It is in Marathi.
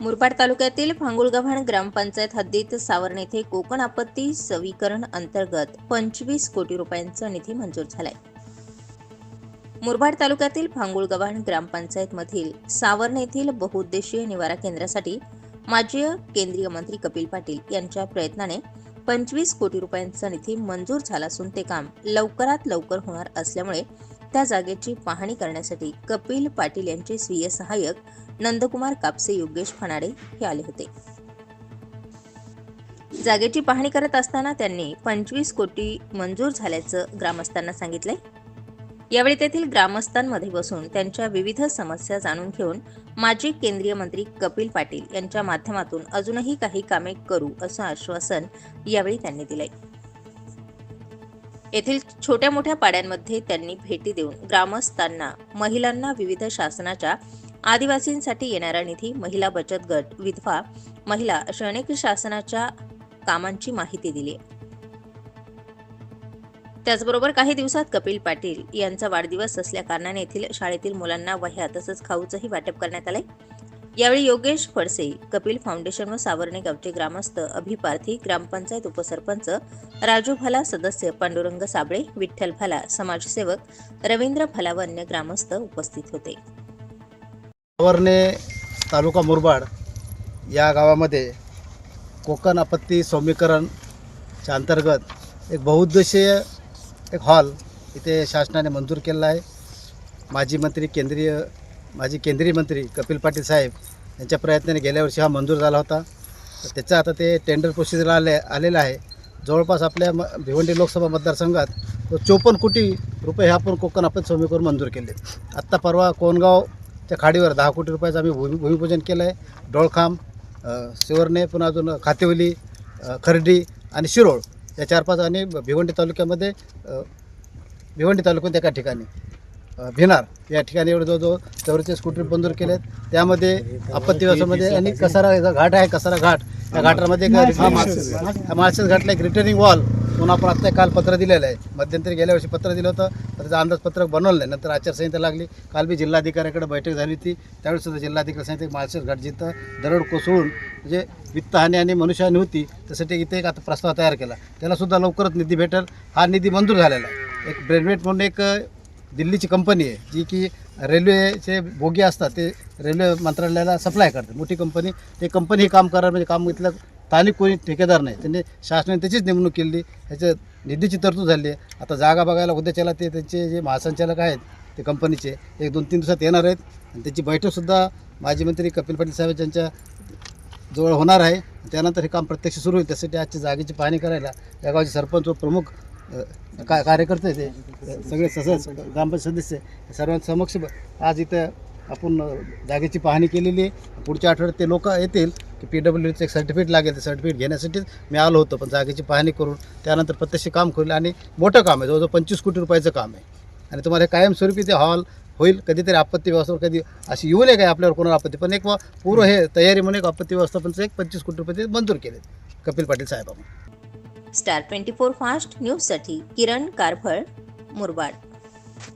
मुरबाड तालुक्यातील फांगुळगव्हाण ग्रामपंचायत हद्दीत सावरण येथे कोकण आपत्ती सवीकरण अंतर्गत पंचवीस कोटी रुपयांचा निधी मंजूर झालाय. मुरबाड तालुक्यातील फांगुळगव्हाण ग्रामपंचायत मधील सावर्ण येथील बहुउद्देशीय निवारा केंद्रासाठी माजी केंद्रीय मंत्री कपिल पाटील यांच्या प्रयत्नाने पंचवीस कोटी रुपयांचा निधी मंजूर झाला असून ते काम लवकरात लवकर होणार असल्यामुळे त्या जागेची पाहणी करण्यासाठी कपिल पाटील यांचे स्वीय सहाय्यक नंदकुमार कापसे योगेश फणाडे हे आले होते. जागेची पाहणी करत असताना त्यांनी पंचवीस कोटी मंजूर झाल्याचं ग्रामस्थांना सांगितलंय. यावेळी तेथील ग्रामस्थांमध्ये बसून त्यांच्या विविध समस्या जाणून घेऊन माजी केंद्रीय मंत्री कपिल पाटील यांच्या माध्यमातून अजूनही काही कामे करू असं आश्वासन यावेळी त्यांनी दिलंय. येथील छोट्या मोठ्या पाड्यांमध्ये त्यांनी भेटी देऊन ग्रामस्थांना महिलांना विविध शासनाच्या आदिवासींसाठी येणारा निधी महिला बचत गट विधवा महिला अशा अनेक शासनाच्या कामांची माहिती दिली. त्याचबरोबर काही दिवसात कपिल पाटील यांचा वाढदिवस असल्या कारणाने येथील शाळेतील मुलांना वह्या तसंच खाऊचंही वाटप करण्यात आले यावेळी योगेश फडसे कपिल फाउंडेशन व सावर्णे गावचे ग्रामस्थ अभिपार्थी ग्रामपंचायत उपसरपंच राजू भला सदस्य पांडुरंग साबळे विठ्ठल भला समाजसेवक रवींद्र भला व अन्य ग्रामस्थ उपस्थित होते. सावरणे तालुका मुरबाड या गावामध्ये कोकण आपत्ती सौम्यकरणच्या अंतर्गत एक बहुउद्देशीय एक हॉल इथे शासनाने मंजूर केलेला आहे. माजी मंत्री केंद्रीय माजी केंद्रीय मंत्री कपिल पाटील साहेब यांच्या प्रयत्नाने गेल्या वर्षी हा मंजूर झाला होता. तर त्याचं आता ते टेंडर प्रोसिजरला आले आलेलं आहे. जवळपास आपल्या म भिवंडी लोकसभा मतदारसंघात तो चोपन्न कोटी रुपये हे आपण कोकण आपत्ती सौम्यकरण मंजूर केले. आत्ता परवा कोणगाव कोणगावच्या खाडीवर दहा कोटी रुपयाचं आम्ही भूमी भूमिपूजन केलं आहे डोळखांब अ, शिवरणे पुन्हा अजून खातेवली खर्डी आणि शिरोळ या चार पाच आणि भिवंडी तालुक्यामध्ये भिवंडी तालुक्यात एका ठिकाणी भिनार या ठिकाणी एवढे जवळजवळ चौवेचाळीस कोटी रुपये मंजूर केले आहेत त्यामध्ये आपत्ती व्यवस्थेमध्ये आणि कसारा घाट आहे कसारा घाट. या घाटामध्ये माळशेज घाटला एक रिटर्निंग वॉल म्हणून आपण आत्ता काल पत्र दिलेलं आहे. मध्यंतरी गेल्या वर्षी पत्र दिलं होतं तर त्याचं अंदाजपत्रक बनवलं नाही. नंतर आचारसंहिता लागली. काल बी जिल्हाधिकाऱ्याकडे बैठक झाली होती. त्यावेळी सुद्धा जिल्हाधिकारी सांगितलं माळशेर घाट दरड कोसळून म्हणजे वित्तहानी आणि मनुष्यहानी होती त्यासाठी इथे एक आता प्रस्ताव तयार केला. त्यालासुद्धा लवकरच निधी भेटेल. हा निधी मंजूर झालेला आहे. एक ब्रेडमेट म्हणून एक दिल्लीची कंपनी आहे जी की रेल्वेचे बोगी असतात ते रेल्वे मंत्रालयाला सप्लाय करते. मोठी कंपनी. ते कंपनी हे काम करणार म्हणजे काम इथलं स्थानिक कोणी ठेकेदार नाही. त्यांनी शासनाने त्याचीच नेमणूक केली. ह्याच्या निधीची तरतूद झाली. आहे आता जागा बघायला उद्याच्याला ते त्यांचे जे महासंचालक आहेत ते कंपनीचे एक दोन तीन दिवसात येणार आहेत. आणि त्याची बैठकसुद्धा माजी मंत्री कपिल पाटील साहेब यांच्या जवळ होणार आहे. त्यानंतर हे काम प्रत्यक्ष सुरू होईल. त्यासाठी आजची जागेची पाहणी करायला या गावचे सरपंच व प्रमुख का कार्यकर्ते ते. सगळे सदस्य ग्रामपंचायत सदस्य सर्वांसमक्ष आज इथं आपण जागेची पाहणी केलेली आहे. पुढच्या आठवड्यात ते लोक येतील. की पी डब्ल्यू डीचं एक सर्टिफिकेट लागेल ते सर्टिफिकेट घेण्यासाठीच मी आलो होतो पण जागेची पाहणी करून त्यानंतर प्रत्यक्ष काम करेल आणि मोठं काम आहे जवळजवळ पंचवीस कोटी रुपयाचं काम आहे. आणि तुम्हाला कायमस्वरूपी ते हॉल होईल कधीतरी आपत्ती व्यवस्थापन कधी अशी येऊ नये काय आपल्यावर कोणाला आपत्ती पण एक पूर्व हे तयारी म्हणून एक आपत्ती व्यवस्थापनचं एक पंचवीस कोटी रुपये मंजूर केले कपिल पाटील साहेबांना. स्टार ट्वेंटी फोर फास्ट न्यूजसाठी किरण कारफळ मुरबाड.